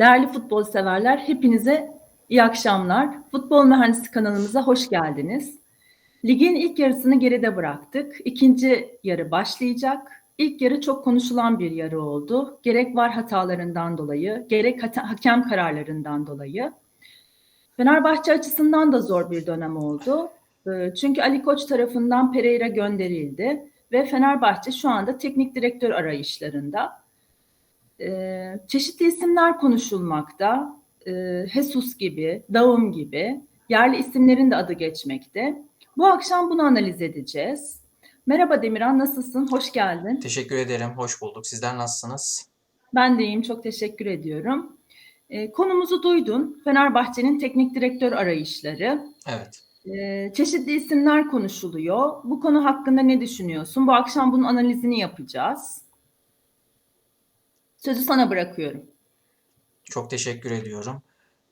Değerli futbol severler, hepinize iyi akşamlar. Futbol Mühendisi kanalımıza hoş geldiniz. Ligin ilk yarısını geride bıraktık. İkinci yarı başlayacak. İlk yarı çok konuşulan bir yarı oldu. Gerek var hatalarından dolayı, gerek hata- hakem kararlarından dolayı. Fenerbahçe açısından da zor bir dönem oldu. Ee, Çünkü Ali Koç tarafından Pereira gönderildi ve Fenerbahçe şu anda teknik direktör arayışlarında. Ee, çeşitli isimler konuşulmakta. Ee, Jesus gibi, Daum gibi yerli isimlerin de adı geçmekte. Bu akşam bunu analiz edeceğiz. Merhaba Demirhan, nasılsın? Hoş geldin. Teşekkür ederim. Hoş bulduk. Sizler nasılsınız? Ben de iyiyim, çok teşekkür ediyorum. Ee, konumuzu duydun. Fenerbahçe'nin teknik direktör arayışları. Evet. Ee, çeşitli isimler konuşuluyor. Bu konu hakkında ne düşünüyorsun? Bu akşam bunun analizini yapacağız. Sözü sana bırakıyorum. Çok teşekkür ediyorum.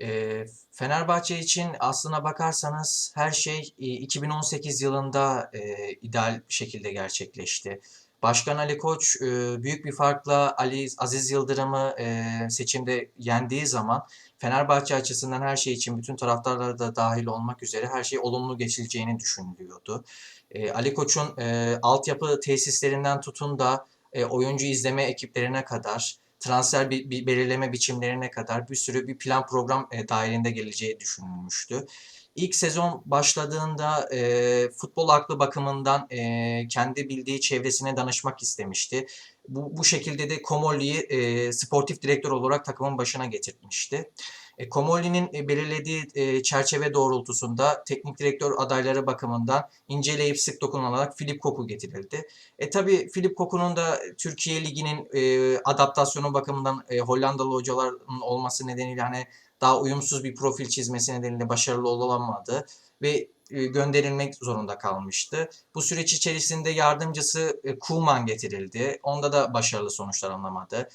Ee, Fenerbahçe için aslına bakarsanız her şey e, 2018 yılında e, ideal şekilde gerçekleşti. Başkan Ali Koç e, büyük bir farkla Ali Aziz Yıldırım'ı e, seçimde yendiği zaman Fenerbahçe açısından her şey için bütün taraftarlar da dahil olmak üzere her şey olumlu geçileceğini düşünülüyordu. E, Ali Koç'un e, altyapı tesislerinden tutun da e, oyuncu izleme ekiplerine kadar transfer bir, bir belirleme biçimlerine kadar bir sürü bir plan program e, dahilinde geleceği düşünülmüştü. İlk sezon başladığında e, futbol aklı bakımından e, kendi bildiği çevresine danışmak istemişti. Bu, bu şekilde de Komolli'yi e, sportif direktör olarak takımın başına getirmişti. E, Komolli'nin e, belirlediği e, çerçeve doğrultusunda teknik direktör adayları bakımından inceleyip sık dokunarak Filip Koku getirildi. E tabi Filip Koku'nun da Türkiye Ligi'nin e, adaptasyonu bakımından e, Hollandalı hocaların olması nedeniyle hani daha uyumsuz bir profil çizmesi nedeniyle başarılı olamadı ve gönderilmek zorunda kalmıştı. Bu süreç içerisinde yardımcısı e, Koeman getirildi. Onda da başarılı sonuçlar alamadı.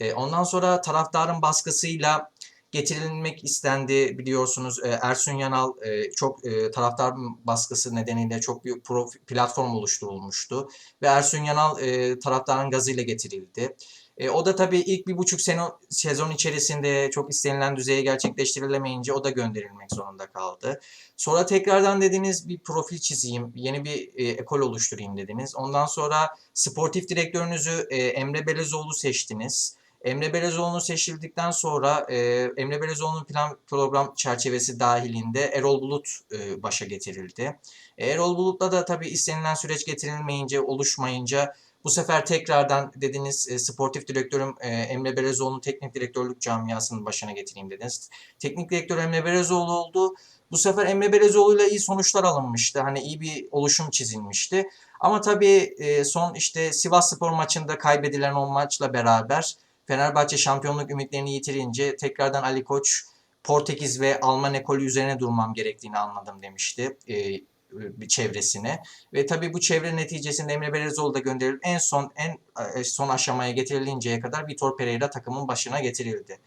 E, ondan sonra taraftarın baskısıyla getirilmek istendi biliyorsunuz e, Ersun Yanal e, çok e, taraftar baskısı nedeniyle çok profi, platform oluşturulmuştu ve Ersun Yanal e, taraftarın gazıyla getirildi. E, o da tabii ilk bir buçuk sene, sezon içerisinde çok istenilen düzeye gerçekleştirilemeyince o da gönderilmek zorunda kaldı. Sonra tekrardan dediniz bir profil çizeyim, yeni bir e, ekol oluşturayım dediniz. Ondan sonra sportif direktörünüzü e, Emre Belezoğlu seçtiniz. Emre Belezoğlu seçildikten sonra e, Emre Belezoğlu'nun plan program çerçevesi dahilinde Erol Bulut e, başa getirildi. E, Erol Bulut'la da tabii istenilen süreç getirilmeyince, oluşmayınca bu sefer tekrardan dediniz e, sportif direktörüm e, Emre Belezoğlu'nun teknik direktörlük camiasının başına getireyim dediniz. Teknik direktör Emre Belezoğlu oldu. Bu sefer Emre Belezoğlu'yla iyi sonuçlar alınmıştı. Hani iyi bir oluşum çizilmişti. Ama tabii e, son işte Sivas Spor maçında kaybedilen o maçla beraber Fenerbahçe şampiyonluk ümitlerini yitirince tekrardan Ali Koç Portekiz ve Alman ekolü üzerine durmam gerektiğini anladım demişti e, bir çevresine. Ve tabii bu çevre neticesinde Emre Belezoğlu da gönderilip en son en e, son aşamaya getirilinceye kadar Vitor Pereira takımın başına getirildi.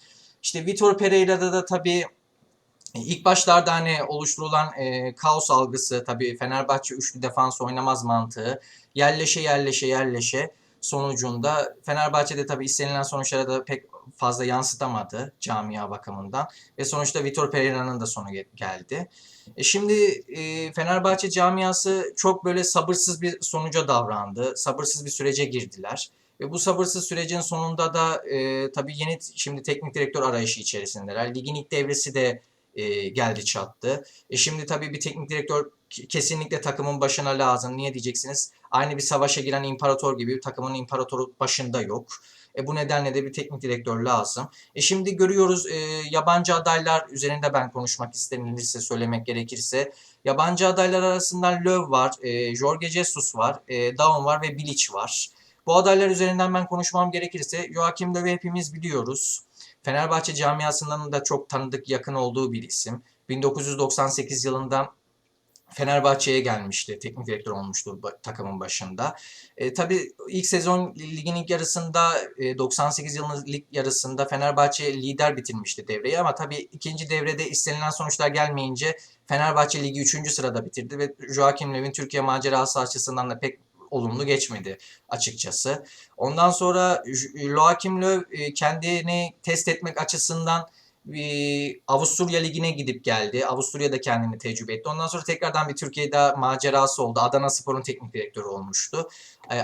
İşte Vitor Pereira'da da tabii ilk başlarda hani oluşturulan e, kaos algısı tabii Fenerbahçe üçlü defans oynamaz mantığı yerleşe yerleşe yerleşe sonucunda Fenerbahçe'de tabii istenilen sonuçlara da pek fazla yansıtamadı camia bakımından ve sonuçta Vitor Pereira'nın da sonu geldi. E şimdi e, Fenerbahçe camiası çok böyle sabırsız bir sonuca davrandı. Sabırsız bir sürece girdiler. Ve bu sabırsız sürecin sonunda da e, tabii yeni şimdi teknik direktör arayışı içerisindeler. Ligin ilk devresi de e, geldi çattı. E şimdi tabii bir teknik direktör kesinlikle takımın başına lazım. Niye diyeceksiniz? Aynı bir savaşa giren imparator gibi takımın imparatoru başında yok. E, bu nedenle de bir teknik direktör lazım. E, şimdi görüyoruz e, yabancı adaylar üzerinde ben konuşmak istenilirse söylemek gerekirse. Yabancı adaylar arasında Löw var, e, Jorge Jesus var, e, Daum var ve Bilic var. Bu adaylar üzerinden ben konuşmam gerekirse Joachim Löw'ü hepimiz biliyoruz. Fenerbahçe camiasının da çok tanıdık, yakın olduğu bir isim. 1998 yılında Fenerbahçe'ye gelmişti. Teknik direktör olmuştu takımın başında. E, tabii ilk sezon ligin ilk yarısında e, 98 yılının lig yarısında Fenerbahçe lider bitirmişti devreyi ama tabii ikinci devrede istenilen sonuçlar gelmeyince Fenerbahçe ligi 3. sırada bitirdi ve Joachim Löw'in Türkiye macerası açısından da pek olumlu geçmedi açıkçası. Ondan sonra Joachim Löw e, kendini test etmek açısından Avusturya Ligi'ne gidip geldi. Avusturya'da kendini tecrübe etti. Ondan sonra tekrardan bir Türkiye'de macerası oldu. Adana Spor'un teknik direktörü olmuştu.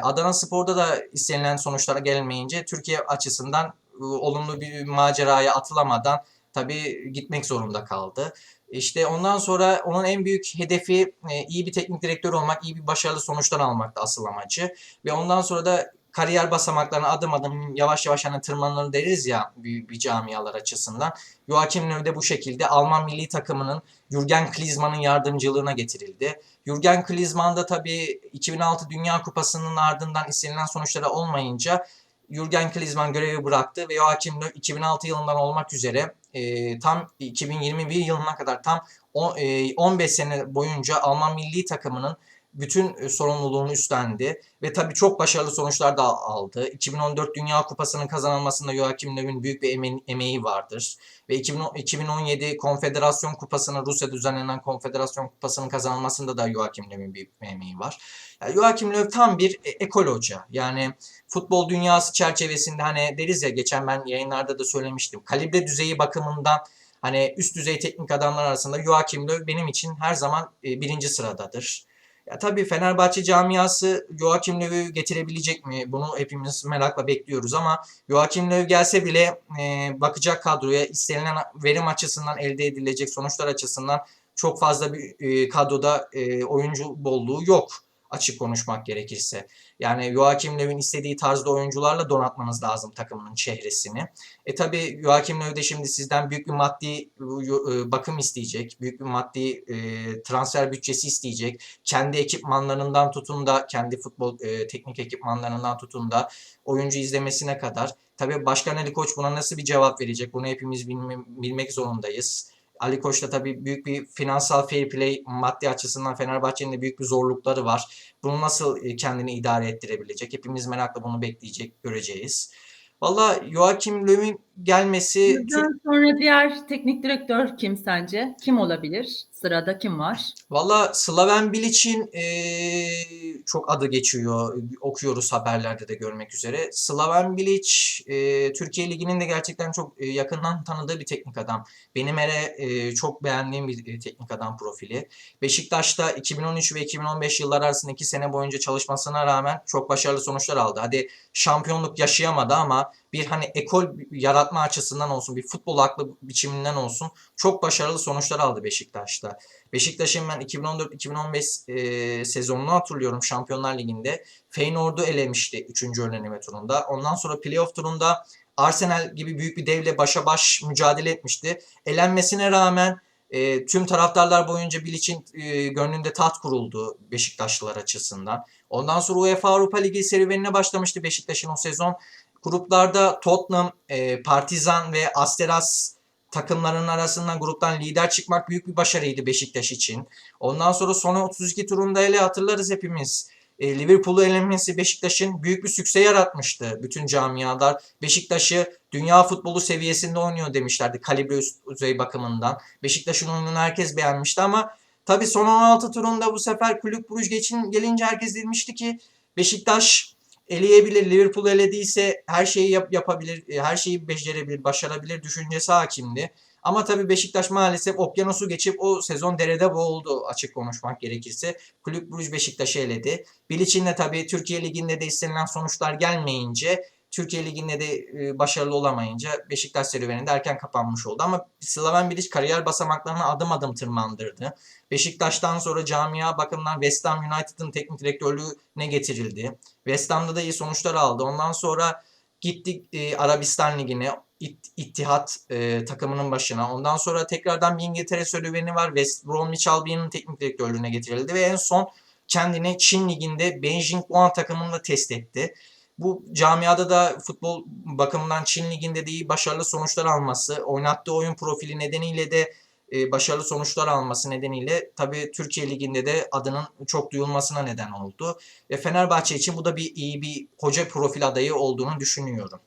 Adana Spor'da da istenilen sonuçlara gelmeyince Türkiye açısından olumlu bir maceraya atılamadan tabii gitmek zorunda kaldı. İşte ondan sonra onun en büyük hedefi iyi bir teknik direktör olmak, iyi bir başarılı sonuçlar almaktı asıl amacı. Ve ondan sonra da kariyer basamaklarına adım adım yavaş yavaş hani tırmanır deriz ya bir, bir camialar açısından. Joachim Löw de bu şekilde Alman milli takımının Jürgen Klinsmann'ın yardımcılığına getirildi. Jürgen Klinsmann da tabii 2006 Dünya Kupası'nın ardından istenilen sonuçları olmayınca Jürgen Klinsmann görevi bıraktı ve Joachim Löw 2006 yılından olmak üzere e, tam 2021 yılına kadar tam on- e, 15 sene boyunca Alman milli takımının bütün e, sorumluluğunu üstlendi ve tabii çok başarılı sonuçlar da aldı. 2014 Dünya Kupası'nın kazanılmasında Joachim Löw'ün büyük bir eme- emeği vardır. Ve 2010 2017 Konfederasyon Kupası'nın Rusya düzenlenen Konfederasyon Kupası'nın kazanılmasında da Joachim Löw'ün büyük bir emeği var. Yani Joachim Löw tam bir e- ekol hoca. Yani futbol dünyası çerçevesinde hani deriz ya geçen ben yayınlarda da söylemiştim. Kalibre düzeyi bakımından hani üst düzey teknik adamlar arasında Joachim Löw benim için her zaman e, birinci sıradadır. Ya tabii Fenerbahçe camiası Joachim Löw'ü getirebilecek mi? Bunu hepimiz merakla bekliyoruz ama Joachim Löw gelse bile e, bakacak kadroya istenilen verim açısından elde edilecek sonuçlar açısından çok fazla bir e, kadroda e, oyuncu bolluğu yok açık konuşmak gerekirse. Yani Joachim Löw'ün istediği tarzda oyuncularla donatmanız lazım takımının çehresini. E tabi Joachim Löw de şimdi sizden büyük bir maddi e, bakım isteyecek. Büyük bir maddi e, transfer bütçesi isteyecek. Kendi ekipmanlarından tutun da kendi futbol e, teknik ekipmanlarından tutun da oyuncu izlemesine kadar. Tabi Başkan Ali Koç buna nasıl bir cevap verecek? Bunu hepimiz bilme- bilmek zorundayız. Ali Koç'ta tabii büyük bir finansal fair play maddi açısından Fenerbahçe'nin de büyük bir zorlukları var. Bunu nasıl e, kendini idare ettirebilecek? Hepimiz merakla bunu bekleyecek, göreceğiz. Valla Joachim Löw'ün gelmesi Bizden sonra diğer teknik direktör kim sence? Kim olabilir? Sırada kim var? Valla Slaven Bilic'in eee, çok adı geçiyor. Okuyoruz haberlerde de görmek üzere. Slaven Bilic eee, Türkiye Ligi'nin de gerçekten çok eee, yakından tanıdığı bir teknik adam. Benim hele eee, çok beğendiğim bir eee, teknik adam profili. Beşiktaş'ta 2013 ve 2015 yıllar arasında 2 sene boyunca çalışmasına rağmen çok başarılı sonuçlar aldı. Hadi şampiyonluk yaşayamadı ama bir hani ekol yaratma açısından olsun, bir futbol aklı biçiminden olsun çok başarılı sonuçlar aldı Beşiktaş'ta. Beşiktaş'ın ben 2014-2015 e, sezonunu hatırlıyorum Şampiyonlar Ligi'nde. Feyenoord'u elemişti 3. önlenme turunda. Ondan sonra playoff turunda Arsenal gibi büyük bir devle başa baş mücadele etmişti. Elenmesine rağmen e, tüm taraftarlar boyunca Bilic'in e, gönlünde taht kuruldu Beşiktaşlılar açısından. Ondan sonra UEFA Avrupa Ligi serüvenine başlamıştı Beşiktaş'ın o sezon. Gruplarda Tottenham, e, Partizan ve Asteras takımlarının arasından gruptan lider çıkmak büyük bir başarıydı Beşiktaş için. Ondan sonra son 32 turunda hele hatırlarız hepimiz. E, Liverpool'u elenmesi Beşiktaş'ın büyük bir sükse yaratmıştı. Bütün camialar Beşiktaş'ı dünya futbolu seviyesinde oynuyor demişlerdi kalibre üst düzey bakımından. Beşiktaş'ın oyununu herkes beğenmişti ama tabii son 16 turunda bu sefer Kulüp Brugge geçin gelince herkes demişti ki Beşiktaş eleyebilir. Liverpool elediyse her şeyi yap- yapabilir, e, her şeyi becerebilir, başarabilir düşüncesi hakimdi. Ama tabii Beşiktaş maalesef okyanusu geçip o sezon derede boğuldu açık konuşmak gerekirse. Kulüp Brugge Beşiktaş'ı eledi. Bilic'in de tabii Türkiye Ligi'nde de istenilen sonuçlar gelmeyince Türkiye Ligi'nde de e, başarılı olamayınca Beşiktaş serüveninde erken kapanmış oldu. Ama Slaven Bilic kariyer basamaklarını adım adım tırmandırdı. Beşiktaş'tan sonra camia bakımından West Ham United'ın teknik direktörlüğüne getirildi. West Ham'da da iyi sonuçlar aldı. Ondan sonra gitti e, Arabistan Ligi'ne İt- İttihat e, takımının başına. Ondan sonra tekrardan bir İngiltere serüveni var. West Bromwich Albion'un teknik direktörlüğüne getirildi ve en son kendini Çin Ligi'nde Beijing Guan takımında test etti. Bu camiada da futbol bakımından Çin Ligi'nde de iyi başarılı sonuçlar alması, oynattığı oyun profili nedeniyle de e, başarılı sonuçlar alması nedeniyle tabii Türkiye Ligi'nde de adının çok duyulmasına neden oldu. Ve Fenerbahçe için bu da bir iyi bir hoca profil adayı olduğunu düşünüyorum.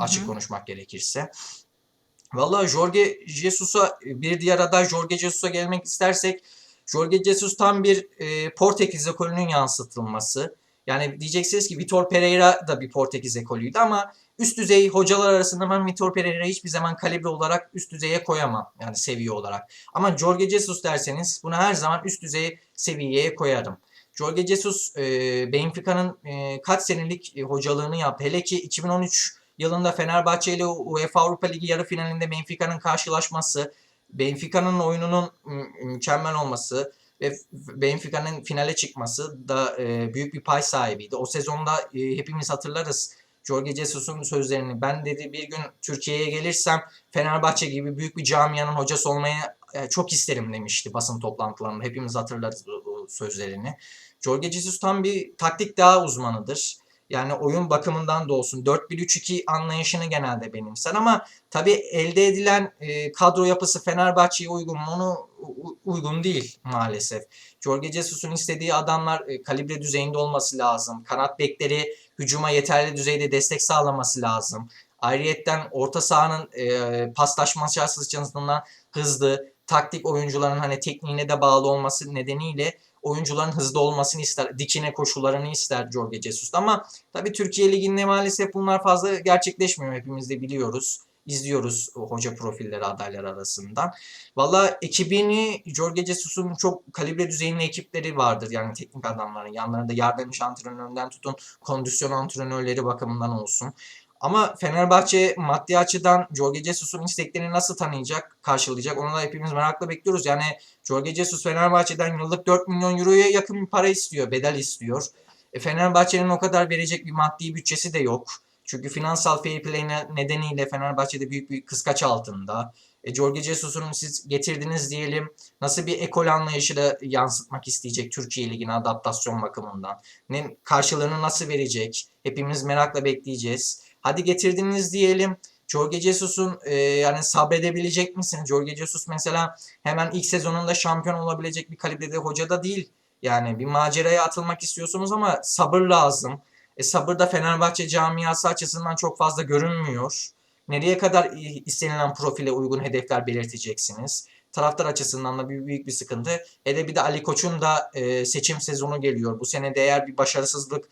Açık konuşmak gerekirse. Vallahi Jorge Jesus'a bir diğer aday Jorge Jesus'a gelmek istersek Jorge Jesus tam bir e, Portekiz ekolünün yansıtılması. Yani diyeceksiniz ki Vitor Pereira da bir Portekiz ekolüydü ama üst düzey hocalar arasında ben Vitor Pereira'yı hiçbir zaman kalibre olarak üst düzeye koyamam. Yani seviye olarak. Ama Jorge Jesus derseniz bunu her zaman üst düzey seviyeye koyarım. Jorge Jesus e, Benfica'nın e, kaç senelik e, hocalığını yaptı. Hele ki 2013 yılında Fenerbahçe ile UEFA Avrupa Ligi yarı finalinde Benfica'nın karşılaşması, Benfica'nın oyununun mü- mükemmel olması ve Benfica'nın finale çıkması da e, büyük bir pay sahibiydi. O sezonda e, hepimiz hatırlarız. Jorge Jesus'un sözlerini. Ben dedi bir gün Türkiye'ye gelirsem Fenerbahçe gibi büyük bir camianın hocası olmaya e, çok isterim demişti basın toplantılarında. Hepimiz hatırlarız bu, bu sözlerini. Jorge Jesus tam bir taktik daha uzmanıdır. Yani oyun bakımından da olsun 4-1-3-2 anlayışını genelde benimser ama tabii elde edilen e, kadro yapısı Fenerbahçe'ye uygun mu? Onu uygun değil maalesef. Jorge Jesus'un istediği adamlar e, kalibre düzeyinde olması lazım. Kanat bekleri hücuma yeterli düzeyde destek sağlaması lazım. Ayrıyetten orta sahanın e, paslaşması açısından hızlı, taktik oyuncuların hani tekniğine de bağlı olması nedeniyle oyuncuların hızlı olmasını ister. Dikine koşularını ister Jorge Jesus. Ama tabii Türkiye Ligi'nde maalesef bunlar fazla gerçekleşmiyor. Hepimiz de biliyoruz. İzliyoruz hoca profilleri adaylar arasından. Valla ekibini Jorge Jesus'un çok kalibre düzeyinde ekipleri vardır. Yani teknik adamların yanlarında yardımcı antrenöründen tutun kondisyon antrenörleri bakımından olsun. Ama Fenerbahçe maddi açıdan Jorge Jesus'un isteklerini nasıl tanıyacak, karşılayacak onu da hepimiz merakla bekliyoruz. Yani Jorge Jesus Fenerbahçe'den yıllık 4 milyon euroya yakın bir para istiyor, bedel istiyor. E, Fenerbahçe'nin o kadar verecek bir maddi bütçesi de yok. Çünkü finansal fair play ne- nedeniyle Fenerbahçe'de büyük bir kıskaç altında. E, Jorge Jesus'un siz getirdiniz diyelim nasıl bir ekol anlayışı da yansıtmak isteyecek Türkiye Ligi'ne adaptasyon bakımından. Ne, karşılığını nasıl verecek? Hepimiz merakla bekleyeceğiz. Hadi getirdiniz diyelim. Jorge Jesus'un e, yani sabredebilecek misiniz? Jorge Jesus mesela hemen ilk sezonunda şampiyon olabilecek bir kalibrede hoca da değil. Yani bir maceraya atılmak istiyorsunuz ama sabır lazım. E, sabır da Fenerbahçe camiası açısından çok fazla görünmüyor. Nereye kadar istenilen profile uygun hedefler belirteceksiniz? Taraftar açısından da bir büyük bir sıkıntı. Hele bir de Ali Koç'un da e, seçim sezonu geliyor. Bu sene de eğer bir başarısızlık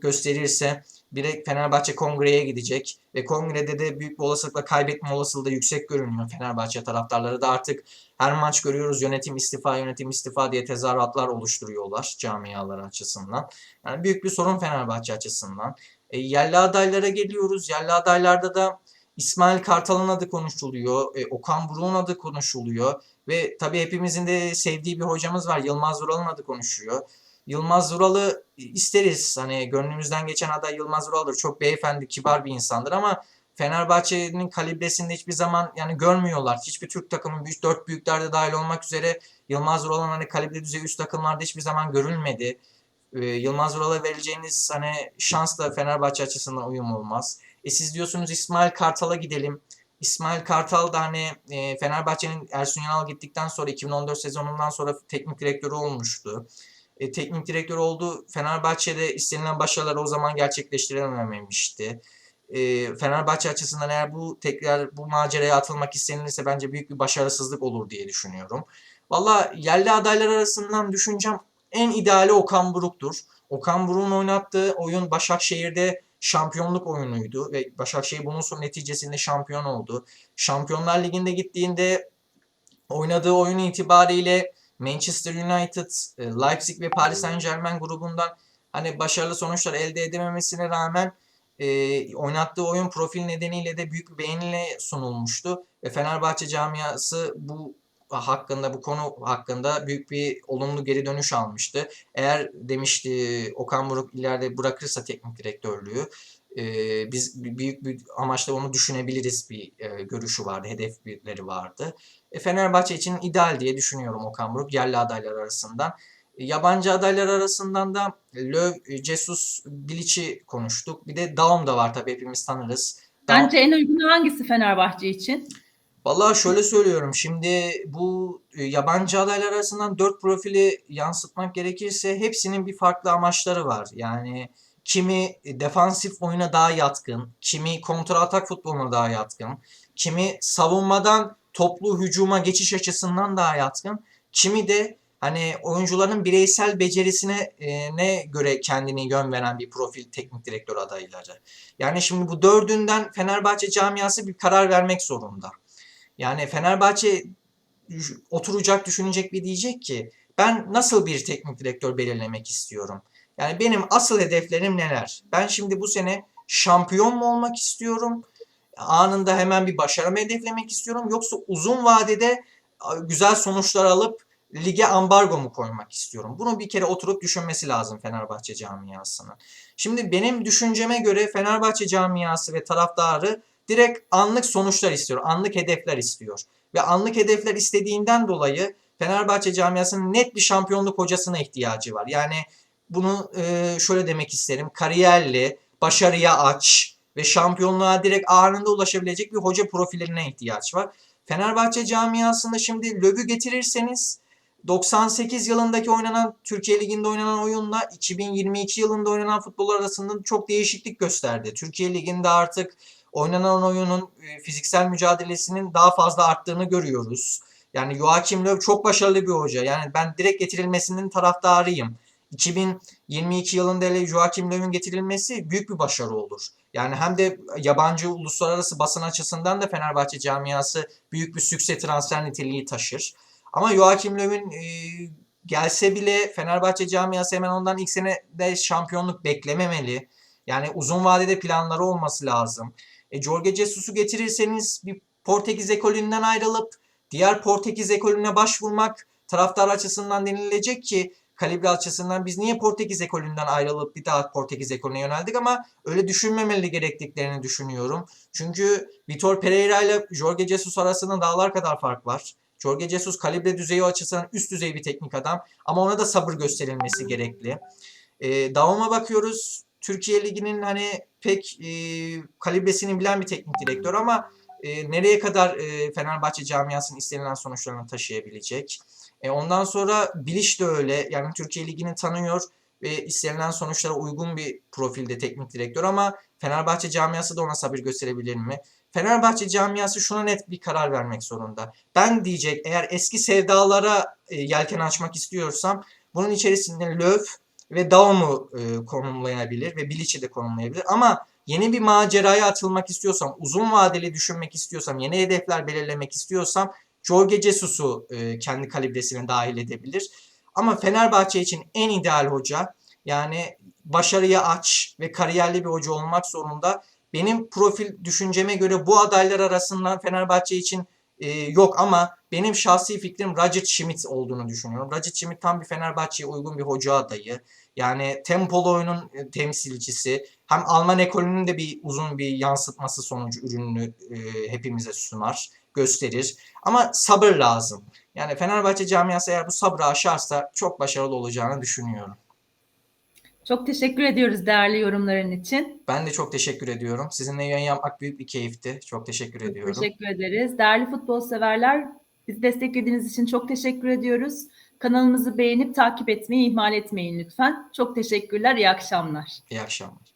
gösterirse direkt Fenerbahçe kongreye gidecek ve kongrede de büyük bir olasılıkla kaybetme olasılığı da yüksek görünüyor. Fenerbahçe taraftarları da artık her maç görüyoruz yönetim istifa yönetim istifa diye tezahüratlar oluşturuyorlar camialar açısından. Yani büyük bir sorun Fenerbahçe açısından. E, yerli adaylara geliyoruz. Yerli adaylarda da İsmail Kartal'ın adı konuşuluyor. E, Okan Buruk'un adı konuşuluyor. Ve tabii hepimizin de sevdiği bir hocamız var. Yılmaz Vural'ın adı konuşuyor. Yılmaz Vural'ı isteriz. Hani gönlümüzden geçen aday Yılmaz Vural'dır. Çok beyefendi, kibar bir insandır ama Fenerbahçe'nin kalibresinde hiçbir zaman yani görmüyorlar. Hiçbir Türk takımı büyük, dört büyüklerde dahil olmak üzere Yılmaz Vural'ın hani kalibre düzeyi üst takımlarda hiçbir zaman görülmedi. Ee, Yılmaz Vural'a vereceğiniz hani şans da Fenerbahçe açısından uyum olmaz. E siz diyorsunuz İsmail Kartal'a gidelim. İsmail Kartal da hani e, Fenerbahçe'nin Ersun Yanal gittikten sonra 2014 sezonundan sonra teknik direktörü olmuştu. E, teknik direktör oldu. Fenerbahçe'de istenilen başarıları o zaman gerçekleştirememişti. E, Fenerbahçe açısından eğer bu tekrar bu maceraya atılmak istenilirse bence büyük bir başarısızlık olur diye düşünüyorum. Valla yerli adaylar arasından düşüneceğim en ideali Okan Buruk'tur. Okan Buruk'un oynattığı oyun Başakşehir'de şampiyonluk oyunuydu ve Başakşehir bunun son neticesinde şampiyon oldu. Şampiyonlar Ligi'nde gittiğinde oynadığı oyun itibariyle Manchester United, e, Leipzig ve Paris Saint-Germain grubundan hani başarılı sonuçlar elde edememesine rağmen e, oynattığı oyun profil nedeniyle de büyük bir beğeniyle sunulmuştu. Ve Fenerbahçe camiası bu hakkında bu konu hakkında büyük bir olumlu geri dönüş almıştı. Eğer demişti Okan Buruk ileride bırakırsa teknik direktörlüğü e, biz büyük bir amaçla onu düşünebiliriz bir e, görüşü vardı, hedefleri vardı. E, Fenerbahçe için ideal diye düşünüyorum Okan Buruk yerli adaylar arasından. E, Yabancı adaylar arasından da Löw, Jesus, Bilic'i konuştuk. Bir de Daum da var tabii hepimiz tanırız. Daum- Bence en uygun hangisi Fenerbahçe için? Vallahi şöyle söylüyorum. Şimdi bu e, yabancı adaylar arasından dört profili yansıtmak gerekirse hepsinin bir farklı amaçları var. Yani kimi defansif oyuna daha yatkın, kimi kontra atak futboluna daha yatkın, kimi savunmadan toplu hücuma geçiş açısından daha yatkın, kimi de hani oyuncuların bireysel becerisine e, ne göre kendini yön veren bir profil teknik direktör adayları. Yani şimdi bu dördünden Fenerbahçe camiası bir karar vermek zorunda. Yani Fenerbahçe oturacak, düşünecek bir diyecek ki ben nasıl bir teknik direktör belirlemek istiyorum? Yani benim asıl hedeflerim neler? Ben şimdi bu sene şampiyon mu olmak istiyorum? Anında hemen bir başarı mı hedeflemek istiyorum? Yoksa uzun vadede güzel sonuçlar alıp lige ambargo mu koymak istiyorum? Bunu bir kere oturup düşünmesi lazım Fenerbahçe camiasının. Şimdi benim düşünceme göre Fenerbahçe camiası ve taraftarı direkt anlık sonuçlar istiyor, anlık hedefler istiyor. Ve anlık hedefler istediğinden dolayı Fenerbahçe camiasının net bir şampiyonluk hocasına ihtiyacı var. Yani bunu şöyle demek isterim. Kariyerli, başarıya aç ve şampiyonluğa direkt anında ulaşabilecek bir hoca profillerine ihtiyaç var. Fenerbahçe camiasında şimdi Löb'ü getirirseniz 98 yılındaki oynanan Türkiye Ligi'nde oynanan oyunla 2022 yılında oynanan futbol arasında çok değişiklik gösterdi. Türkiye Ligi'nde artık oynanan oyunun e, fiziksel mücadelesinin daha fazla arttığını görüyoruz. Yani Joachim Löw çok başarılı bir hoca. Yani ben direkt getirilmesinin taraftarıyım. 2022 yılında Joachim Löw'ün getirilmesi büyük bir başarı olur. Yani hem de yabancı uluslararası basın açısından da Fenerbahçe camiası büyük bir sükse transfer niteliği taşır. Ama Joachim Löw'ün e, gelse bile Fenerbahçe camiası hemen ondan ilk senede şampiyonluk beklememeli. Yani uzun vadede planları olması lazım. E, Jorge Jesus'u getirirseniz bir Portekiz ekolünden ayrılıp diğer Portekiz ekolüne başvurmak taraftar açısından denilecek ki kalibre açısından biz niye Portekiz ekolünden ayrılıp bir daha Portekiz ekolüne yöneldik ama öyle düşünmemeli gerektiklerini düşünüyorum. Çünkü Vitor Pereira ile Jorge Jesus arasında dağlar kadar fark var. Jorge Jesus kalibre düzeyi açısından üst düzey bir teknik adam ama ona da sabır gösterilmesi gerekli. E, Davam'a bakıyoruz. Türkiye Ligi'nin hani pek e, kalibresini bilen bir teknik direktör ama e, nereye kadar e, Fenerbahçe camiasının istenilen sonuçlarını taşıyabilecek? E, ondan sonra Bilic de öyle. Yani Türkiye Ligi'ni tanıyor ve istenilen sonuçlara uygun bir profilde teknik direktör ama Fenerbahçe camiası da ona sabır gösterebilir mi? Fenerbahçe camiası şuna net bir karar vermek zorunda. Ben diyecek eğer eski sevdalara e, yelken açmak istiyorsam bunun içerisinde Löw ve Daum'u e, konumlayabilir ve Bilic'i de konumlayabilir. Ama yeni bir maceraya atılmak istiyorsam, uzun vadeli düşünmek istiyorsam, yeni hedefler belirlemek istiyorsam Jorge Jesus'u e, kendi kalibresine dahil edebilir. Ama Fenerbahçe için en ideal hoca yani başarıya aç ve kariyerli bir hoca olmak zorunda. Benim profil düşünceme göre bu adaylar arasından Fenerbahçe için e, yok ama benim şahsi fikrim Roger Schmidt olduğunu düşünüyorum. Roger Schmidt tam bir Fenerbahçe'ye uygun bir hoca adayı. Yani tempolu oyunun e, temsilcisi. Hem Alman ekolünün de bir uzun bir yansıtması sonucu ürününü e, hepimize sunar, gösterir. Ama sabır lazım. Yani Fenerbahçe camiası eğer bu sabrı aşarsa çok başarılı olacağını düşünüyorum. Çok teşekkür ediyoruz değerli yorumların için. Ben de çok teşekkür ediyorum. Sizinle yayın yapmak büyük bir keyifti. Çok teşekkür Çok ediyorum. teşekkür ederiz. Değerli futbol severler, bizi desteklediğiniz için çok teşekkür ediyoruz. Kanalımızı beğenip takip etmeyi ihmal etmeyin lütfen. Çok teşekkürler, iyi akşamlar. İyi akşamlar.